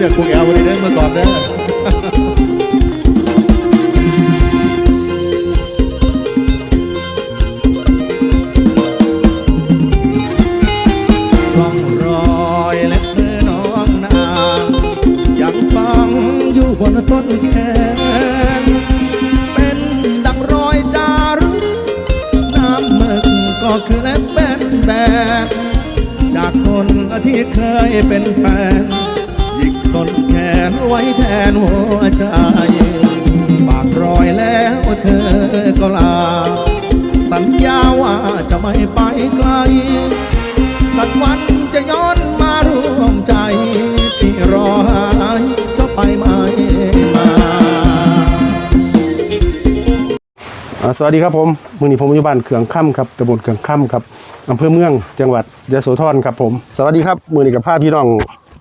สื้อคุกแอลวันนี้เด้อเมื่อก่อนเด้อองรอยเล็บมือน้องนางยังฟังอยู่บนต้นแขนเป็นดังรอยจารึกน้ำหมึกก็คือเล็บแบนแบนจากคนที่เคยเป็นแฟน นแขนไว้แทนหัวใจปากรอยแล้วเธอก็ลา สัญญาว่าจะไม่ไปไกล สักวันจะย้อนมาร่วมใจ ที่รอหายจะไปไหมมาสวัสดีครับผมมือนี้ผมอยู่บ้านเขืองค่ำครับตำบลเขืองค่ำครับอำเภอเมืองจังหวัดยะโสธรครับผม สวัสดีครับมือนี้กับพาพี่น้อง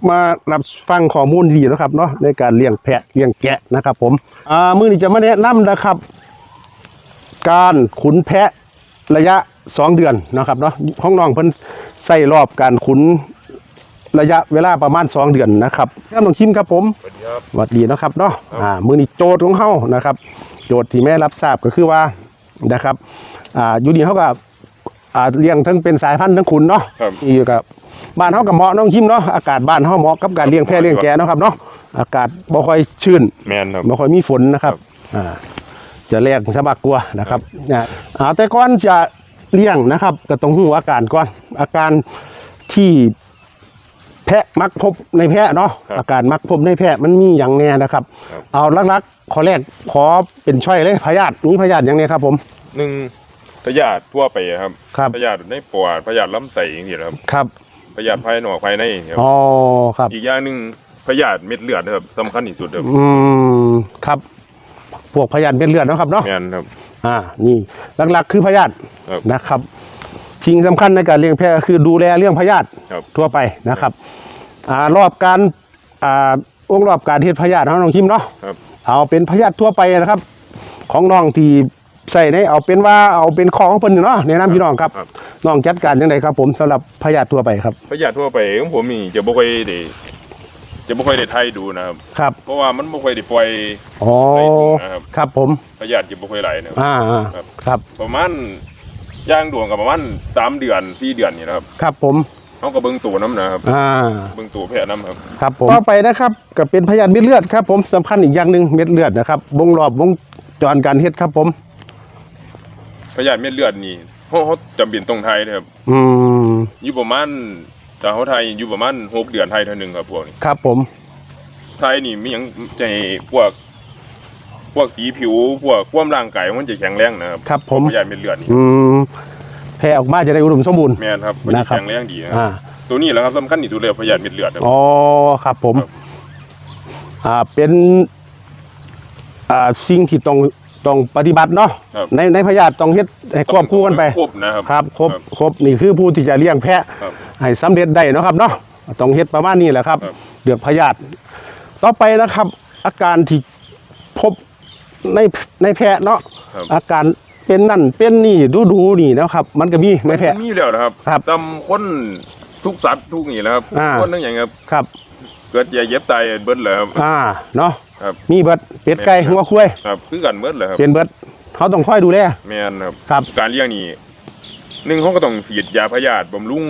มารับฟังข้อมูลดีนะครับเนาะในการเลี้ยงแพะเลี้ยงแกะนะครับ ผมอ่ามือนี้จะมาแนะนำนะครับ การขุนแพะระยะสองเดือนนะครับเนาะห้องน้องเพิ่นใส่รอบการขุนระยะเวลาประมาณสองเดือนนะครับครับน้องคิมครับผมสวัสดีครับสวัสดีเนาะครับเนาะอ่ามือนี้โจทย์ของเฮานะครับ โจทย์ที่แม่รับทราบก็คือว่านะครับอ่าอยู่ดีเขาก็อ่าเลี้ยงทั้งเป็นสายพันธุ์ทั้งขุนเนาะครับอยู่กับ บ้านเฮากับเหมาะน้องคิมเนาะอากาศบ้านเฮาเหมาะกับการเลี้ยงแพะเลี้ยงแกะเนาะครับเนาะอากาศบ่ค่อยชื้นแมนครับ บ่ค่อยมีฝนนะครับอ่าจะแรงสบากกลัวนะครับนะอ่าแต่ก่อนจะเลี้ยงนะครับก็ต้องรู้อาการก่อนอาการที่แพะมักพบในแพะเนาะครับอาการมักพบในแพะมันมีอย่างแน่นะครับ ครับ เอาลักๆขอแรกขอเป็นช่อยเลยพยาธิมีพยาธิอย่างนี้ครับผมหนึ่งพยาธิทั่วไปครับครับพยาธิในปอดพยาธิลำไส้อย่างนี้นะครับ ครับ พยาธิภายนอกภายในครับอ๋อครับ อีกอย่างหนึ่งพยาธิเม็ดเลือดครับสำคัญที่สุดครับอืมครับ พวกพยาธิเป็นเลือดเนาะครับเนาะแมนครับ อ่า นี่หลักๆคือพยาธิครับ นะครับสิ่งสำคัญในการเลี้ยงแพะก็คือดูแลเรื่องพยาธิ ครับ ทั่วไปนะครับ อ่ารอบการ อ่าองค์รอบการเฮ็ดพยาธิของน้องคิมเนาะ ครับ เอาเป็นพยาธิทั่วไปนะครับ ของน้องที่ ใส่ในเอาเป็นว่าเอาเป็นของของเพิ่นนี่เนาะแนะนำพี่น้องครับครับ น้องจัดการยังไงครับ ผมสำหรับพยาธิทั่วไปครับพยาธิทั่วไปของผมนี่จะบ่ค่อยได้จะบ่ค่อยได้ไทยดูนะครับ ครับเพราะว่ามันบ่ค่อยได้ปล่อย อ๋อในถุงนะครับ ครับผมพยาธิจะบ่ค่อยไหลนะครับอ่าอ่าครับ ครับประมาณย่างดวงกับประมาณสามเดือนสี่เดือนนี่นะครับครับผมเขาก็เบิ่งตัวน้ำนะครับอ่าเบิ่งตัวแพะน้ำครับ ครับผมต่อไปนะครับก็เป็นพยาธิเม็ดเลือดครับ ผมสำคัญอีกอย่างหนึ่งเม็ดเลือดนะครับวงรอบวงจรการเฮ็ดครับผม พยาธิเม็ดเลือดนี่เขาเขาจำเป็นต้องไทยนะครับอืมอยู่ประมาณจากเขาไทยอยู่ประมาณหกเดือนไทยเท่านึงครับพวกนี้ครับผม ไทยนี่มีหยังใจพวก พวกสีผิวพวกความร่างกายมันจะแข็งแรงนะครับครับผม พยาธิเม็ดเลือดนี่อืมแพร่ออกมาจะได้อุดมสมบูรณ์ แม่นครับมันจะนะครับ แข็งแรงดีนะคอ่ารับตัวนี้แหละครับสำคัญที่สุดเลยพยาธิเม็ดเลือดครับ อ๋อครับผม ครับ อ่าเป็น อ่าสิ่งที่ต้อง ต้องปฏิบัติเนาะครับ ในในพยาธิต้องเฮ็ดให้ควบคู่กันไป ครบนะครับ ครับครบครบนี่คือผู้ที่จะเลี้ยงแพะครับให้สำเร็จได้เนาะครับเนาะต้องเฮ็ดประมาณนี้แหละครับครับ เดือกพยาธิต่อไปนะครับ อาการที่พบในในแพะเนาะครับอาการเป็นนั่นเป็นนี่ดูดูๆนี่นะครับ มันก็มีในแพะมันมีแล้วนะครับครับจำคนทุกสัตว์ทุกนี่แหละครับอ่า คนทั้งอย่างครับ ครับ เกิดอย่าเย็บตายเบิดเลยครับ อ่าเนาะครับ มีเบิดเป็ดไก่แม่นครับหัวคุ้ยครับคือกันเบิดเลยครับเป็นเบิดเขาต้องคอยดูแลแม่นครับครับ การเลี้ยงนี่หนึ่งเขาก็ต้องฉีดยาพยาธิบำรุง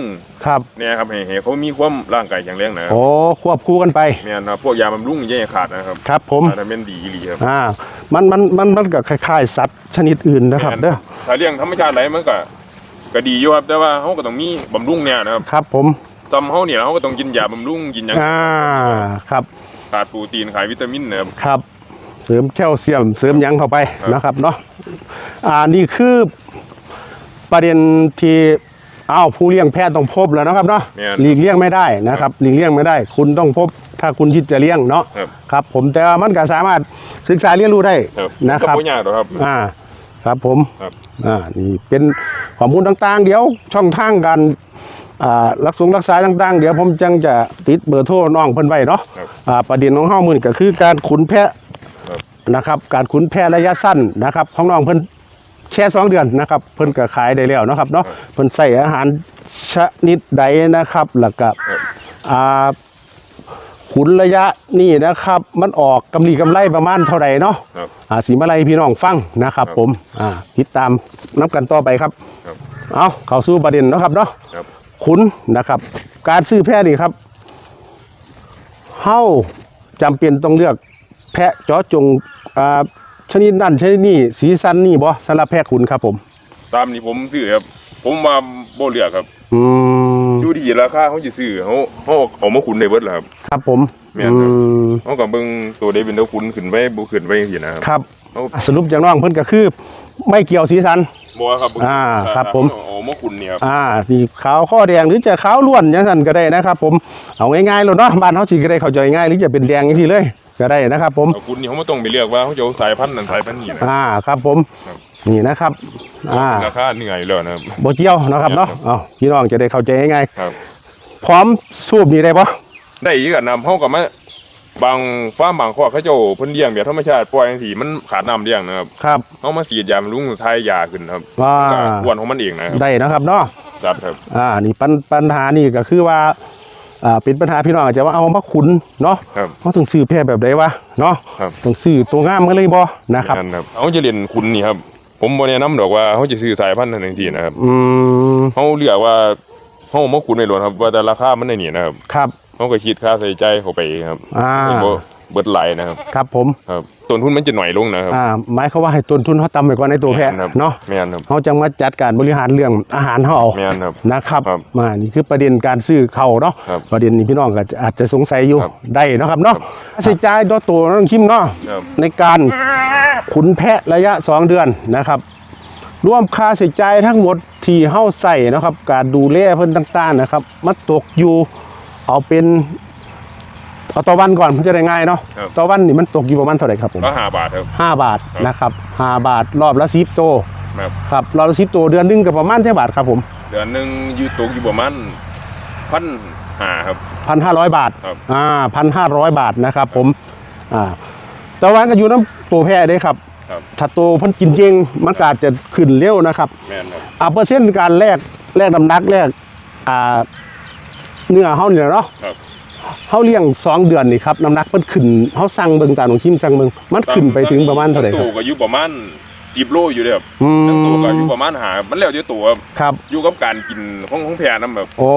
ครับเนี่ยครับให้ให้เขามีความร่างกายแข็งแรงนะครับโอ้ควบคู่กันไปแม่นครับพวกยาบำรุงแย่ขาดนะครับครับผมถ้าเป็นดีอีหลีครับอ่ามันมันมันมันก็คล้ายๆสัตว์ชนิดอื่นนะครับแม่เด้อถ้าเลี้ยงธรรมชาติไหลมันก็ก็ดีอยู่ครับแต่ว่าเขาก็ต้องมีบำรุงเนี่ยนะครับครับผม จำเขาเนี่ยเขาก็ต้องกินยาบำรุงกินหยังอ่าครับขาดโปรตีนขาดวิตามินนะครับครับ เสริมแคลเซียม เสริมหยังเข้าไปครับ นะครับเนาะอ่านี่คือประเด็นที่อ้าวผู้เลี้ยงแพะต้องพบแล้วนะครับเนาะแม่นหลีกเลี่ยงไม่ได้นะครับหลีกเลี่ยงไม่ได้ คุณต้องพบถ้าคุณคิดจะเลี้ยงเนาะครับ ครับ ผมแต่ว่ามันก็สามารถศึกษาเรียนรู้ได้ครับนะครับ ก็บ่ยากหรอกครับ อ่าครับผมครับ อ่านี่เป็นข้อมูลต่างๆ เดี๋ยวช่องทางการอ่า รักษงรักษาต่างๆ เดี๋ยวผมจังจะติดเบอร์โทรน้องเพิ่นไว้เนาะครับอ่าประเด็นของเฮามื้อนี้ก็คือการขุนแพะครับนะครับการขุนแพะระยะสั้นนะครับของน้องเพิ่นแค่สองเดือนนะครับ เพิ่นก็ขายได้แล้วเนาะครับเนาะเพิ่นใส่อาหารชนิดใดนะครับแล้วก็ครับอ่าขุนระยะนี่นะครับ มันออกกำลีกำไรประมาณเท่าไหร่เนาะครับอ่าสีมาลัยพี่น้องฟังนะครับครับผมอ่าติดตามนับกันต่อไปครับครับเอาเข้าสู่ประเด็นเนาะครับเนาะครับ ขุนนะครับ การซื้อแพะนี่ครับเฮาจำเป็นต้องเลือกแพะเจาะจงอ่าชนิดนั่นชนิดนี้สีสันนี่บ่สำหรับแพะขุนครับผม ตามนี้ผมซื้อครับ ผมมาบ่เลือกครับ อืมอยู่ที่ราคาเขาจะซื้อเขาเขาเอามาขุนในเบิดแหละครับ ครับผมแม่นครับอืมเขากับเบิ่งตัวได้เป็นตัวขุนขึ้นไปบ่ขึ้นไปจังซี่นะครับครับเขาสรุปจากน้องเพิ่นก็คือ ไม่เกี่ยวสีสันบ่ครับอ่าครับผมเอามาขุนเนี่ยครับอ่าสีขาวข้อแดงหรือจะขาวล้วนอย่างนั้นก็ได้นะครับ ผมเอาง่ายๆเลยเนาะบ้านเขาสิก็ได้เข้าใจง่ายหรือจะเป็นแดงอย่างที่เลยก็ได้นะครับ ผมเอาขุนนี่เขาไม่ต้องไปเลือกว่าเขาจะเอาสายพันธุ์นั้นสายพันธุ์นี้นะ อ่าครับผมครับ นี่นะครับ อ่าราคาเหนื่อยแล้วนะครับ โบเจียวนะครับเนาะครับเอาพี่น้องจะได้เข้าใจง่ายครับ ๆพร้อมสูบนี่ได้ปะได้อีกอะนำเขากับมา บางฟาร์มบางข้อเขาเจ้าเพิ่นเลี้ยงแบบธรรมชาติปล่อยจังซี่มันขาดน้ำเลี้ยงนะครับครับเขามาฉีดยาบำรุงทายยาขึ้นครับว่า ก็อ้วนของมันเองนะครับได้นะครับเนาะ ครับครับ อ่า นี่ปัญปัญหานี่ก็คือว่า อ่า เป็นปัญหาพี่น้องอาจจะว่าเอามาขุนเนาะครับเขาต้องซื้อแพร่แบบใดวะ เนาะครับ ต้องซื้อตัวงามกันเลยบ่นะครับ นั่นครับเขาจะเรียนคุณนี่ครับ ผมบ่แนะนำดอกว่าเขาจะซื้อสายพันธุ์นั้นจังซี่นะครับอืมเขาเลือกว่าเขาเอามาคุณในรถครับว่าแต่ราคามันได้นี่นะครับ ครับ เขาก็คิดค่าใช้จ่ายเข้าไปครับอ่าไม่บ่เบิดหลายนะครับครับผมครับต้นทุนมันจะหน่อยลงนะครับ อ่าหมายเขามว่าให้ต้นทุนเขาต่ำไปกว่าในตัวแพะม่นครับเนาะแม่นครับเขาจะมาจัดการบริหารเรื่องอาหารเขาเอาแม่นครับนะครับครับมานี่คือประเด็นการซื้อเขาเนาะครับประเด็นนี้พี่น้องก็อาจจะสงสัยอยู่ครับได้เนาะครับเนาะครับ ค่าใช้จ่ายต่อตัวน้องคิมเนาะ ครับ ในการขุนแพะระยะ 2 เดือนนะครับ รวมค่าใช้จ่ายทั้งหมดที่เฮาใส่นะครับ การดูแลเพิ่นต่างๆนะครับ มาตกอยู่ เอาเป็นเอาต่อวันก่อนมันจะได้ง่ายเนาะครับ ต่อวันนี่มันตกอยู่ประมาณเท่าไหร่ครับผมก็ห้าบาทครับ ห้าบาทครับ นะครับห้าบาทรอบละสิบโตวครับครับรอบละสิบโตวเดือนหนึงก็ประมาณเท่าบาทครับผมเดือนหนึงอยู่ตกอยู่ประมาณพันหาครับ พันห้าร้อยบาทครับ อ่าพันห้าร้อยบาทนะครับผมอ่าแต่ว่าก็อยู่น้ำตัวแพะเด้ครับ ครับถ้าโตวเพันกินจริงมันก็อาจจะขึ้นเร็วนะครับ แม่นครับอ่าเปอร์เซ็นต์การแลกแลกน้ำหนักแลกอ่า เนื้อเฮาเนี่ยเนาะครับเฮาเลี้ยงสองเดือนนี่ครับน้ำหนักมันขึ้นเฮาสั่งเบิ่งตามของชิมสั่งเบิ่งมันขึ้นไปถึงประมาณเท่าไหร่คตัรับวก็อยู่ประมาณสิบโลอยู่เลยครับอืทั้งตัวก็อมยู่ประมาณหามันแล้วแต่ตัวครับครับอยู่กับการกินของของแพรน้ำแบบโอ้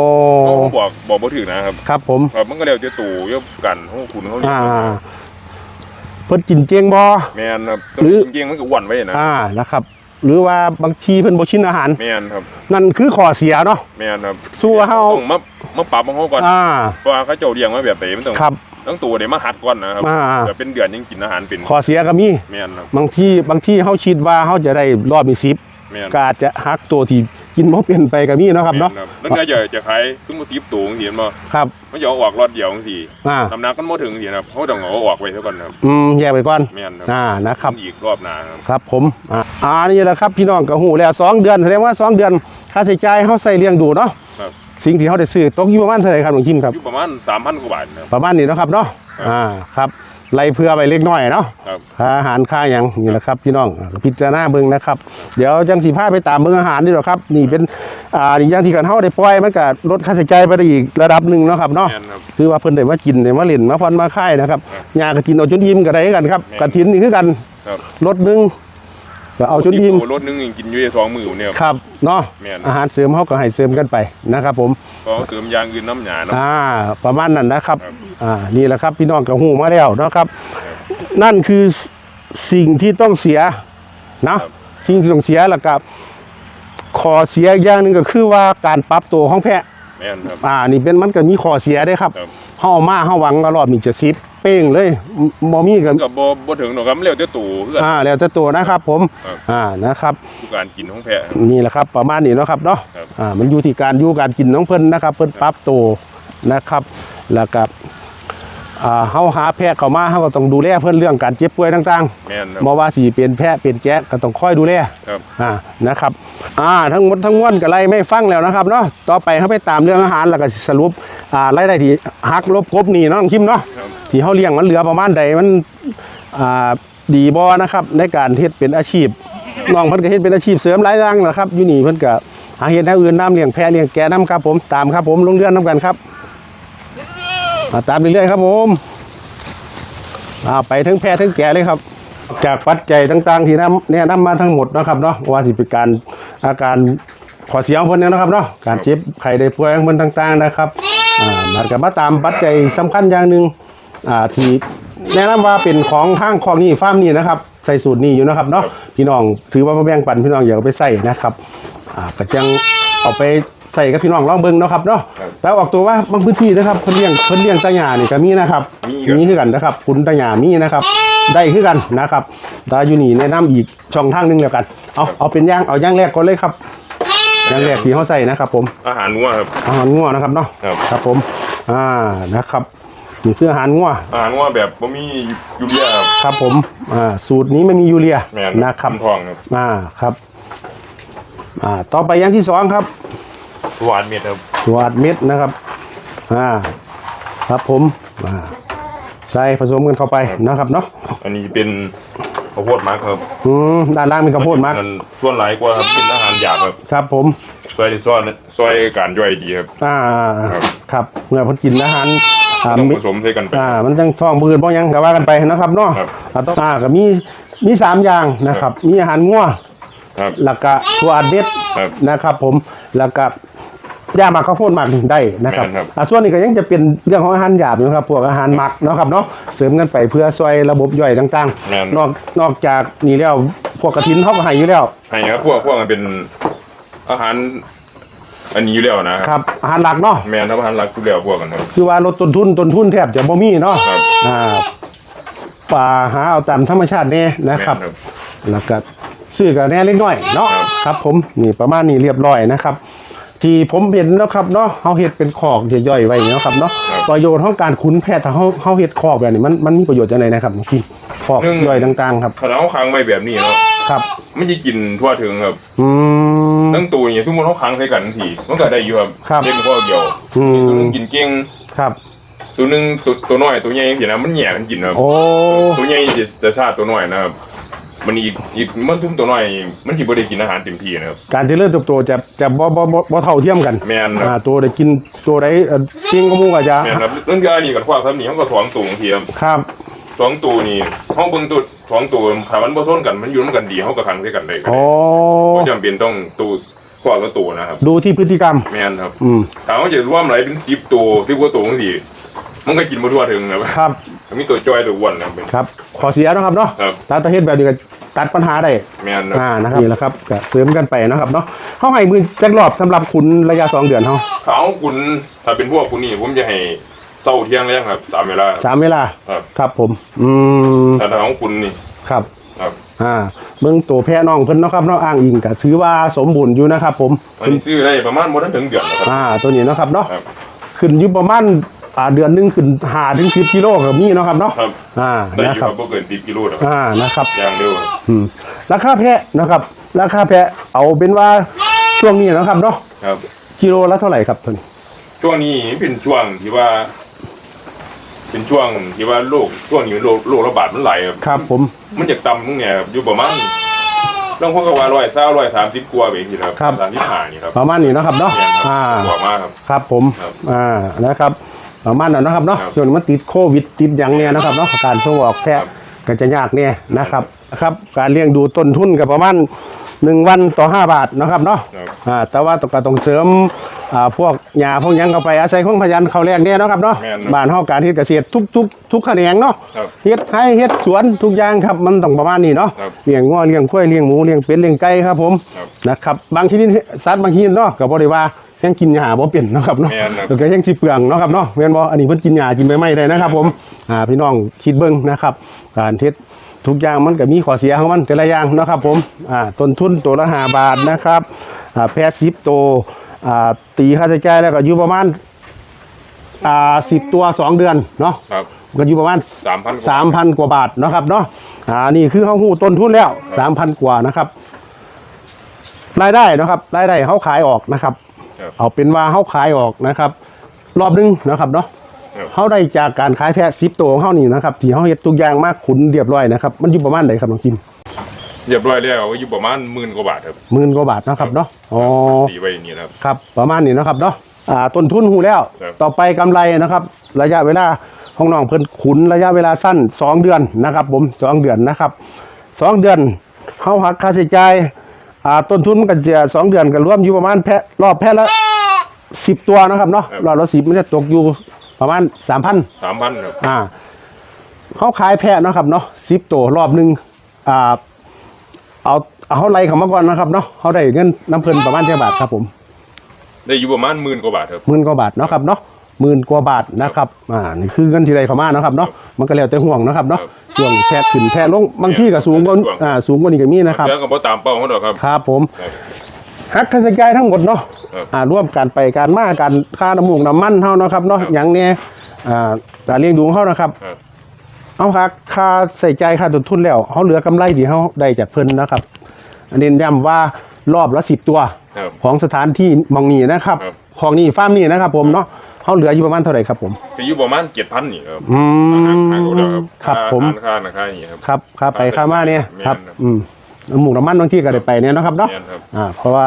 เขาเขาบอกบอกบ่ถึงนะครับครับผม ครับมันก็แล้วแต่ตัวอยู่กับกันของคุณเขาเรียกอ่าเพิ่นกินเจียงบ่ แม่นครับหรือ จริงๆมันก็อ้วนไว้นะ อ่านะครับ หรือว่าบางทีเพิ่นบ่ชินอาหาร แม่นครับนั่นคือข้อเสียเนาะ แม่นครับสู้ว่าเฮา ต้องมามาปรับของเขาก่อนอ่า เพราะว่าเขาเจ้าเลี้ยงมาแบบไหนมันต้องครับ ต้องตัวเดี๋ยวมาหัดก่อนนะครับอ่าจะเป็นเดือนยังกินอาหารเป็นข้อเสียก็มี แม่นครับบางทีบางทีเฮาคิดว่าเฮาจะได้รอบมีสิบแม่นก็อาจจะหักตัวที่ กินบ่เป็นไปก็มีเนาะครับเนาะแม่แล้วก็จะจะขายขึ้นมาทิปตัวจังซี่เห็นบ่ครับมันจะเอาออกรอดเดียวจังซี่อ่าน้ำหนักมันบ่ถึงจังซี่นะครับเขาต้องเอาออกไว้ซะก่อนนะครับอืมแยกไปก่อนแม่นครับอ่านะครับอีกรอบหน้าครับครับผมอ่าอ่านี่แหละครับพี่น้องก็ฮู้แล้วสองเดือนแสดงว่าสองเดือนค่าใช้จ่ายเฮาใส่เลี้ยงดูเนาะครับสิ่งที่เฮาได้ซื้อตกอยู่ประมาณเท่าไหร่ครับน้องคิมครับอยู่ประมาณ3,000กว่าบาทนะครับประมาณนี้เนาะครับเนาะครับอ่าครับ ไล่เพื่อไปเล็กน้อยเนาะครับค่าอาหารค่าหยังนี่แหละครับพี่น้องอ่าพิจารณาเบิ่งนะครับ เดี๋ยวจังสิพาไปตามเบิ่งอาหารนี่หรอกครับ นี่เป็นอ่านี่อย่างที่กันเฮาได้ปล่อยมันก็ลดค่าใช้จ่ายไปได้อีกระดับหนึงเนาะครับเนาะแม่นครับคือว่าเพิ่นได้มากินได้มาเล่นมาพอนมาค่ายนะครับครับยาก็กินเอาจนอิ่มก็ได้กันครับแม่นกระถินนี่คือกันครับรถหนึง ก็เอาจนอิ่มโรถหนึงยังกินอยู่ได้สองมื้อเนี่ยครับครับเนาะแม่นอาหารเสริมเฮาก็ให้เสริมกันไปนะครับ ผมก็เสริมอย่างอื่นน้ำหยาเนาะอ่า ประมาณนั้นนะครับครับอ่านี่แหละครับพี่น้องก็ฮู้มาแล้วเนาะครับ นั่นคือสิ่งที่ต้องเสียนะครับสิ่งที่ต้องเสียแล้วก็ขอเสียอีกอย่างหนึงก็คือว่าการปรับตัวของแพะแม่นครับอ่านี่เป็นมันก็มีข้อเสียได้ครับครับเฮาเอามาเฮาหวังว่ารอบนี้จะซิด เป้งเลยบ่มีกันก็บ่บ่ถึงหรอกครับมันแล้วแต่ตัวคือกันอ่าแล้วแต่ตัวนะครับ ผมครับอ่านะครับทุกการกินของแพะครับนี่แหละครับ ประมาณนี้เนาะครับเนาะครับอ่ามันอยู่ที่การอยู่การกินของเพิ่นนะครับ เพิ่นปรับตัวนะครับ แล้วก็อ่าเฮาหาแพะเข้ามาเฮาก็ต้องดูแลเพิ่นเรื่องการเจ็บป่วยต่างแม่นคๆรับบ่ว่าสิเป็นแพะเป็นแกะก็ต้องคอยดูแลครับอ่านะครับ อ่าทั้งหมดทั้งมวลก็ไล่ไม่ฟังแล้วนะครับเนาะต่อไปเฮาไปตามเรื่องอาหารแล้วก็สิสรุปอ่ารายได้ที่หักลบกบหนี่เนาะน้องคิมเนาะครับ ที่เขาเลี้ยงมันเหลือประมาณใดมันอ่าดีบ่นะครับ ในการเฮ็ดเป็นอาชีพน้องเพิ่นก็เฮ็ดเป็นอาชีพเสริมหลายอย่างแหละครับอยู่นี่เพิ่นก็หาเฮ็ดแนวอื่นน้ำเลี้ยงแพะเลี้ยงแกะน้ำครับผมตามครับผมลงเรือนน้ำกันครับมาตามเรื่อยๆครับผมอาไปทั้งแพร่ทั้งแก่เลยครับ จากปัจจัยต่างๆที่นำแนะนำมาทั้งหมดนะครับเนาะว่าสิเป็นการอาการขอเสียงเพิ่นเนี่ยนะครับเนาะการเจ็บไข้ได้ป่วยของเพิ่นต่าง ๆนะครับอ่ามันก็มาตามปัจจัยสำคัญอย่างหนึ่ง อ่าที่แนะนำว่าเป็นของห้างของนี่ฟาร์มนี่นะครับใส่สูตรนี้อยู่นะครับเนาะพี่น้องถือว่ามาแบ่งปันพี่น้องอย่าเอาไปใส่นะครับอ่าก็จังเอาไปใส่กับพี่น้องลองเบิ่งเนาะครับเนาะครับแล้วออกตัวว่าบางพื้นที่นะครับเพิ่นเลี้ยงเพิ่นเลี้ยงตะหยานี่ก็มีนะครับมีครับ คือกันนะครับคุณตะหยามีนะครับ ได้คือกันนะครับแตาอยู่นี่แนะนำอีกช่องทางหนึงแล้วกันเอาเอาเป็นย่างเอาย่างแรกก่อนเลยครับย่างแรกที่เขาใส่นะครับผม อาหารงัวครับ อาหารงัวนะครับเนาะครับ ครับผม อ่านะครับ นี่คืออาหารงัวอาหารงัวแบบบ่มียูเรียครับ ครับผมอ่าสูตรนี้ไม่มียูเรียแม่นนะครับทองครับอ่าครับอ่าต่อไปอย่างที่สองครับ หวานเม็ดครับตัวอัดเม็ดนะครับ อ่า ครับผม อ่า ใส่ผสมกันเข้าไปนะครับเนาะ อันนี้เป็นข้าวโพดมักครับอืม ด้านล่างเป็นข้าวโพดมัก นส่วนหลายกว่าครับเป็นอาหารหยาบครับครับผมซอยซอยซอยการย่อยดีครับ อ่า ครับครับเมื่อเพ้นกินอาหาร อ่าต้องมิผสมใส่กันไป อ่า มันจังท้องมือบ้องยังก็ว่ากันไปนะครับเนาะครับอ่าต้องอ่าก็มีมีสามอย่างนะครับ มีอาหารงัวครับแล้วก็ตัวอัดเม็ดครับนะครับ ผมแล้วก็ย่าหมักข้าวโพดหมักได้นะครับแม่นครับ อ่าส่วนนี้ก็ยังจะเป็นเรื่องของอาหารหยาบนะครับพวกอาหารหมักเนาะครับเนาะเสริมกันไปเพื่อช่วยระบบย่อยต่างแม่น ๆนอกนอกจากนี่แล้วพวกกระถินเขาก็ให้อยู่แล้วให้ครับพวกพวกมันเป็นอาหาร อันนี้อยู่แล้วนะครับครับอาหารหลักเนาะแม่นครับอาหารหลักอยู่แล้วพวกกันครับ คือว่าลดต้นทุนต้นทุนแทบจะบ่มีเนาะครับ อ่าป่าหาเอาตามธรรมชาติเนี่ยนะครับ แม่นครับแล้วก็ซื้อกันแน่เล็กน้อยเนาะครับ ครับผมนี่ประมาณนี้เรียบร้อยนะครับ ที่ผมเห็นแล้วครับเนาะเฮาเฮ็ดเป็นคอกย่อยๆไว้เนาะครับเนาะครับประโยชน์ของการคุ้นแพทย์ถ้าเฮาเฮาเฮ็ดคอกแบบนี้มันมันมีประโยชน์จังไดนะครับน้องกินคอกหนึ่งย่อยต่างๆครับ ถ้าเราค้างไว้แบบนี้เนาะครับมันจะกินทั่วถึงครับ อืม ตั้งตัวอย่างทุกคนเขาค้างใส่กันทีมันก็ได้อยู่ครับครับเล่นข้อเดียวอืม ตัวหนึงกินเก่งครับ ตัวหนึงตัวตัวน้อยตัวใหญ่สินะมันแหย่กันกินครับโอ้ ตัวใหญ่จะจะชาติตัวน้อยนะครับมันอีกอีกมันทุ่มตัวน้อยมันที่บ่ได้กินอาหารเต็มที่นะครับ การเจริญเติบโตจะจะบ่บ่บ่บ่เท่าเทียมกันแม่นคอ่ารับตัวได้กินตัวใดเอ่อเก่งก็มู่ก็จะแม่นครับเรื่องการนี่กันความครับนี่เขาก็สองตัวบางทีครับ ครับ สองตัวนี่เขาเบิ่งตัวสองตัวถ้ามันบ่ซ้นกันมันอยู่นำกันดีเขาก็คังใส่กันได้ก็โอ้บ่จำเป็นต้องตัวขวากับตัวนะครับดูที่พฤติกรรม แม่นครับอืมถ้าเขาจะรวมหลายเป็น10ตัว10กว่าตัวจังซี่มันก็กินบ่ทั่วถึงนะครับครับ มีตัวจ้อยตัวอ้วนนะครับเป็นครับ ขอเสียเนาะครับเนาะครับตาตะเฮ็ดแบบนี้ก็ตัดปัญหาได้ แม่นครับ อ่า นะครับนี่แหละครับก็เสริมกันไปนะครับเนาะเฮาให้มือจักรอบสำหรับคุณระยะสองเดือนเฮาถ้าเอาคุณถ้าเป็นพวกคุณนี่ผมจะให้ เช้าเที่ยงแล้วครับตามเวลา สามเวลาครับ ครับผม อืมถ้าถ้าของคุณนี่ครับ ครับอ่าเบิ่งตัวแพะน้องเพิ่นเนาะครับเนาะอ้างอิงก็ถือว่าสมบูรณ์อยู่นะครับ ผมอันนี้ซื้อได้ประมาณบ่ทันถึงเดือนแล้วครับอ่าตัวนี้เนาะครับเนาะครับ ขึ้นอยู่ประมาณอ่าเดือนหนึงขึ้น5ถึง10กิโลก็มีเนาะครับเนาะครับ อ่าได้อนะยู่คครัรับบบ่เกิน10กิโลหรอกอ่านะครับ อย่างเร็วครับ อืมราคาแพะนะครับ ราคาแพะเอาเป็นว่าช่วงนี้นะครับเนาะครับ กิโลละเท่าไหร่ครับตัวนี้ช่วงนี้เป็นช่วงที่ว่า เป็นช่วงที่ว่าโรคช่วงนี้โรคโรคระบาดมันหลายครับครับผม มันจะต่ำตรงเนี้ยครับอยู่ประมาณลองพวกก็ว่าร้อยเศร้าร้อยสามสิบกว่าไปทีครับ สามสิบห้านี่ครับประมาณนี้เนาะครับเนาะแม่นครับอ่าบอกมากครับ ครับผม ครับอ่า นะครับประมาณนั้นเนาะครับเนาะครับช่วงนี้มันติดโควิดติดหยังเนี่ยนะครับเนาะการส่งออกแพะครับ ก็จะยากเนี่ยนะครับครับ การเลี้ยงดูต้นทุนกับประมาณหนึ่งวันต่อห้าบาทนะครับเนาะ ครับ อ่า แต่ว่าต้องก็ต้องเสริม อ่าพวกหญ้าพวกหยังเข้าไปอาศัยของพยันเขาแรกเนี่ยเนาะครับเนาะแม่นครับบ้านเฮาการเฮ็ดเกษตรทุกทุกทุกแขนงเนาะครับเฮ็ดให้เฮ็ดสวนทุกอย่างครับมันต้องประมาณนี้เนาะครับเลี้ยงงัวเลี้ยงควายเลี้ยงหมูเลี้ยงเป็ดเลี้ยงไก่ครับผมครับนะครับบางชนิดสัตว์บางชนิดเนาะก็บ่ได้ว่ายังกินหญ้าบ่เป็นเนาะครับเนาะแม่นครับ แล้วก็ยังสิเปลืองเนาะครับเนาะแม่นบ่อันนี้เพิ่นกินหญ้ากินใบไม้ได้นะครับ ผมอ่าพี่น้องคิดเบิ่งนะครับ การเฮ็ดทุกอย่างมันก็มีข้อเสียของมันแต่ละอย่างเนาะครับ ผมอ่าต้นทุนตัวละ5บาทนะครับอ่าแพะ10ตัว อ่าตีค่าใช้จ่ายแล้วก็อยู่ประมาณอ่า10ตัว2เดือนเนาะครับ ก็อยู่ประมาณสามพัน สามพันกว่าบาทเนาะครับเนาะอ่านี่คือเขาหูต้นทุนแล้วสามพันกว่านะครับรายได้เนาะครับรายได้เขาขายออกนะครับ ครับเอาเป็นว่าเขาขายออกนะครับ รอบหนึงนะครับเนาะครับ เขาได้จากการขายแพะซิปตัวของเขานี่นะครับที่เขาเฮ็ดทุกอย่างมากขุนเรียบร้อยนะครับ มันอยู่ประมาณไหนครับน้องกิม เรียบร้อยแล้วอยู่ประมาณหมื่นกว่าบาทครับหมื่นกว่าบาทเนาะครับเนาะอ๋อตีไว้อย่างนี้นะครับ ครับ ประมาณนี้เนาะครับเนาะอ่าต้นทุนหูแล้ว ครับ ต่อไปกำไรนะครับ ระยะเวลาของน้องเพิ่นขุนระยะเวลาสั้น 2 เดือนนะครับ ผมสองเดือนนะครับสองเดือนเฮาหักค่าใช้จ่ายอ่าต้นทุนมันก็จะสองเดือนก็รวมอยู่ประมาณแพะรอบแพะละ10 ตัวนะครับเนาะรอบละ10มันจะตกอยู่ประมาณ 3,000 สามพันครับ อ่าเขาขายแพะเนาะครับเนาะสิบตัวรอบหนึ่งอ่า เอาเอาเขาไล่เขามาก่อนนะครับเนาะเขาได้เงินน้ำเพิ่นประมาณเท่าบาทครับผมได้อยู่ประมาณหมื่นกว่าบาทครับหมื่นกว่าบาทเนาะครับเนาะหมื่นกว่าบาทนะครับอ่านี่คือเงินที่ได้เข้ามาเนาะครับเนาะมันก็แล้วแต่ห่วงเนาะครับเนาะครับช่วงแพะขึ้นแพะลงบางที่ก็สูงกว่าช่วงอ่าสูงกว่านี้ก็มีนะครับแล้วก็บ่ตามเป้าเขาดอกครับครับผมครับหักค่าใช้จ่ายทั้งหมดเนาะครับอ่าร่วมการไปการมาการค่าน้ำมูกน้ำมันเฮาเนาะครับเนาะครับอย่างเนี้ยอ่าการเลี้ยงดูของเฮานะครับครับ เอาค่าค่าใส่ใจค่าต้นทุนแล้วเขาเหลือกำไรที่เขาได้จากเพิ่นนะครับ อันนี้ย้ำว่ารอบละสิบตัวครับของสถานที่มองนี้นะครับครับ ของนี่ฟาร์มนี่นะครับ ผมเนาะเขาเหลืออยู่ประมาณเท่าไหร่ครับผมก็อยู่ประมาณเจ็ดพันนี่ครับอืหักมหักเอาแล้วครับครับผมค่าราคาอย่างนี้ครับครับค่าไปค่ามาเนี่ยแม่นครับครับ อืมน้ำหมูน้ำมันบางที่ก็ได้ไปเนี่ยเนาะครับเนาะแม่นครับอ่าเพราะว่า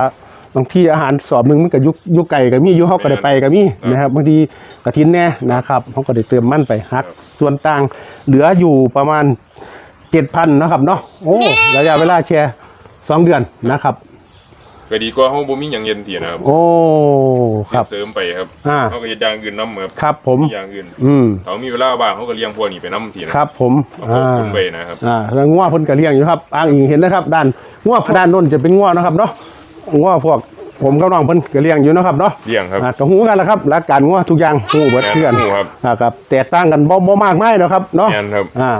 บางที่อาหารสอบหนึ่งมันก็ยุกยุกไก่ก็มีอยุเขาก็ได้ไปก็มีครับนะครับบางทีกระทินแน่นะครับเขาก็ได้เติมมันไปหักครับส่วนต่างเหลืออยู่ประมาณเจ็ดพันนะครับเนาะโอ้ระยะเวลาแค่สองเดือนนะครับก็ดีกว่าเขาบ่มีอย่างเย็นเทียนะครับ โอ้ครับเสริมไปครับอ่าเขาก็จะอย่างอื่นน้ำครับครับ ผมมีอย่างอื่นอืมเขามีเวลาบ้างเขาก็เลี้ยงพวกนี้ไปน้ำทีนะครับ ผมเอาพวกอ่าคุณไปนะครับอ่าแล้วง้อเพิ่นก็เลี้ยงอยู่ครับอ้างอิงเห็นนะครับ ด้านง้อด้านโน้นจะเป็นง้อนะครับเนาะ ง้อพวกผมกับน้องเพิ่นก็เลี้ยงอยู่นะครับเนาะเลี้ยงครับอ่าก็หูกันแล้วครับหลักการง้อทุกอย่างหูเบิดเพื่อนหูครับอ่าครับแตกต่างกันบ่บ่มากมายนะครับเนาะแม่นครับอ่า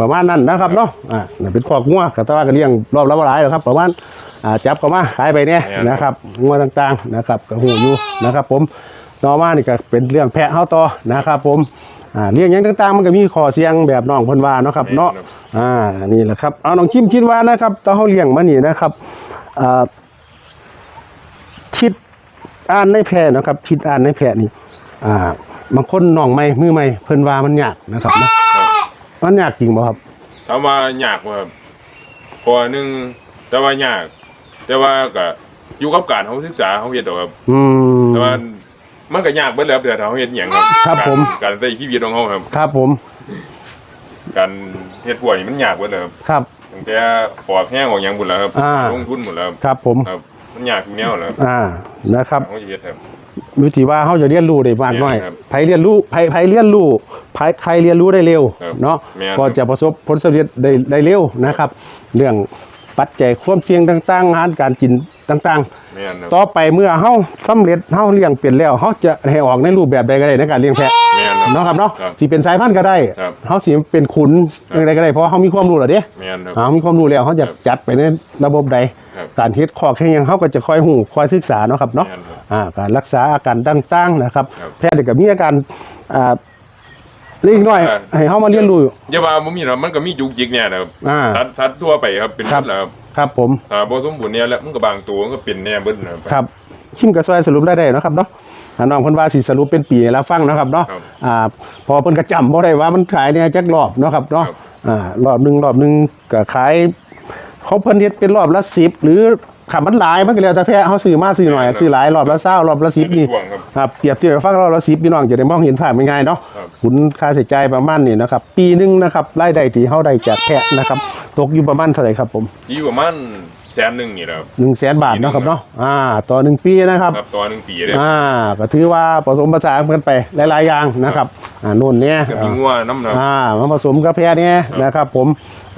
ประมาณนั้นนะครับเนาะอ่านี่เป็นครอบงัวก็แต่ว่าก็เลี้ยงรอบละบ่หลายหรอกครับประมาณอ่าจับเข้ามาขายไปเนี่ยแม่นครับนะครับงัวต่างๆนะครับก็หูอยู่นะครับ ผมต่อมานี่ก็เป็นเรื่องแพะเฮาต่อนะครับ ผมอ่าเลี้ยงหยังต่างๆ มันก็มีข้อเสียงแบบน้องเพิ่นว่าเนาะครับเนาะ อ่า นี่แหละครับ เอาน้องชิมคิดว่านะครับตอนเขาเลี้ยงมานี่นะครับอ่าชิด อ่านในแพร่นะครับชิดอ่านในแพร่นี่อ่าบางคนน้องไม่มือไม่เพิ่นว่ามันยากนะครับเนาะครับมันยากจริงบ่ครับถามว่ายากบ่ครับเพราะว่าหนึ่งแต่ว่ายาก แต่ว่าก็อยู่กับการเขาศึกษาเขาเฮ็ดเอาครับอืมแต่ว่ามันก็ยากเบิดแล้วแต่เขาเฮ็ดหยังครับครับการผมการใช้ชีวิตของเขาครับครับผม การเฮ็ดพวกนี้มันยากเบิดแล้วครับครับตั้งแต่ปอกแห้งออกหยังหมดแล้วครับอ่าลงทุนหมดแล้วครับครับผมครับ มันยากทุกแนวแล้วครับอ่านะครับเขาจะเฮ็ดครับวิธีว่าเขาจะเรียนรู้ได้มากน้อยครับไผเรียนรู้ไผไผเรียนรู้ไผใครเรียนรู้ได้เร็วครับเนาะแม่นก็จะประสบผลสำเร็จได้ได้เร็วนะครับ เรื่อง ปัจจัยความเสี่ยงต่างๆอาหารการกินต่างแม่นครับๆ ต่อไปเมื่อเฮาสำเร็จเฮาเลี้ยงเป็นแล้วเฮาจะให้ออกในรูปแบบใดก็ได้ในการเลี้ยงแพะแม่นครับ เนาะครับเนาะครับสิเป็นสายพันธุ์ก็ได้ครับเฮาสิเป็นขุนครับ อะไรก็ได้เพราะว่าเฮามีความรู้แล้วเด้แม่นครับ เฮามีความรู้แล้วเฮาจะครับจัดไปในระบบใด ครับการเฮ็ดคอกแค่ยังเขาก็จะคอยหูคอยศึกษาเนาะครับเนาะแม่นครับอ่าการรักษาอาการต่างๆนะครับ ครับ แพทย์ก็มีอาการอ่า เล็กน้อยอ่า ให้เขามาเรียนรู้อยู่อย่าว่าบ่มีหรอกมันก็มีจุกจิกเนี่ยนะครับอ่าทัดทัดทั่วไปครับเป็นครับหมดแล้วครับครับผมถ้าบ่สมบูรณ์เนี่ยแล้วมันก็บางตัวมันก็เป็นแน่เบิดนะ ครับครับชิมกระซอยสรุปได้ได้เนาะครับเนาะอ่าน้องเพิ่นว่าสิสรุปเป็นปีให้เราฟังเนาะครับเนาะครับอ่าพอเพิ่นก็จำบ่ได้ว่ามันขายเนี่ยจักรอบเนาะครับเนาะครับ อ่ารอบหนึงรอบหนึงก็ขายเขาเพิ่นเฮ็ดเป็นรอบละ10หรือ ขับมันหลายมันก็แล้วแต่แพ้เฮาซื้อมาซื้อหน่อยซื้อหลายรอบละ20รอบละ10นี่ช่วงครับครับเปรียบเทียบกับฟังเราละสิบพี่น้องจะได้มองเห็นภาพง่ายๆเนาะครับคุณค่าใช้จ่ายประมาณนี้นะครับ ปีหนึงนะครับรายได้ที่เฮาได้จากแพะนะครับ ตกอยู่ประมาณเท่าไหร่ครับผมอยู่ประมาณแสนหนึงนี่แหละครับหนึ่งแสนบาทเนาะครับเนาะอ่าต่อหนึ่งปีนะครับครับต่อหนึ่งปีเลยอ่าก็ถือว่าผสมผสานกันไปหลายๆอย่างนะครับอ่าโน่นเนี่ยก็มีงัวน้ำนะครับอ่ามาผสมกับแพะเนี่ยครับนะครับ ผม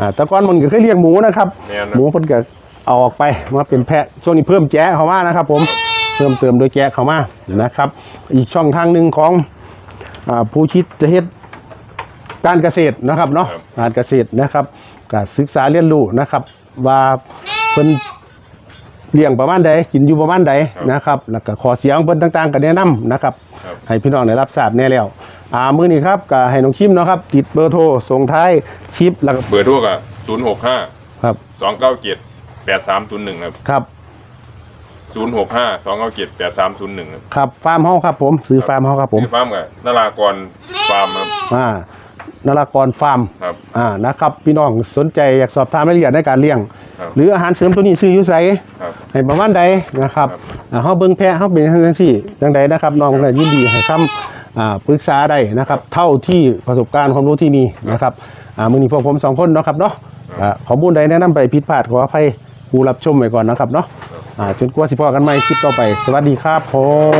อ่าแต่ก่อนมันก็เคยเลี้ยงหมูนะครับแม่นหมูเพิ่นก็ เอาออกไปมาเป็นแพะช่วงนี้เพิ่มแจ้เข้ามานะครับ ผมเพิ่มเติมโดยแจ้เข้ามานะครับ อีกช่องทางหนึ่งของอ่าผู้คิดจะเฮ็ดการเกษตรนะครับเนาะครับการเกษตรนะครับก็ศึกษาเรียนรู้นะครับ ว่าเพิ่นเลี้ยงประมาณใดกินอยู่ประมาณใดนะครับ แล้วก็ขอเสียงเพิ่นต่างๆก็แนะนำนะครับครับ ให้พี่น้องได้รับทราบแน่แล้วอ่ามื้อนี้ครับก็ให้น้องคิมเนาะครับติดเบอร์โทรส่งท้ายชิปแล้วก็เบอร์โทรก็ศูนย์หกห้าครับสองเก้าเจ็ด แปดสามศูนย์หนึ่งครับครับ ศูนย์หกห้าสองเก้าเจ็ดแปดสามศูนย์หนึ่งครับครับฟาร์มเฮาครับผมซื้อฟาร์มเฮาครับผมชื่อฟาร์มกับนารากรฟาร์มครับ อ่านรากรฟาร์มครับ อ่านะครับ พี่น้องสนใจอยากสอบถามรายละเอียดในการเลี้ยง ครับ หรืออาหารเสริมตัวนี้ซื้ออยู่ไสครับ ให้ประมาณใดนะครับครับอ่าเฮาเบิ่งแพะเฮาเป็นจังซี่จังใดนะครับน้องก็ยินดีให้คำอ่าปรึกษาได้นะครับ เท่าที่ประสบการณ์ความรู้ที่มีนะครับอ่ามื้อนี้พวกผมสองคนเนาะครับเนาะอ่าข้อมูลใดแนะนำไปผิดพลาดขออภัย ผู้รับชมไว้ก่อนนะครับเนาะอ่าจนกว่าสิพอกันใหม่คลิปต่อไป สวัสดีครับผม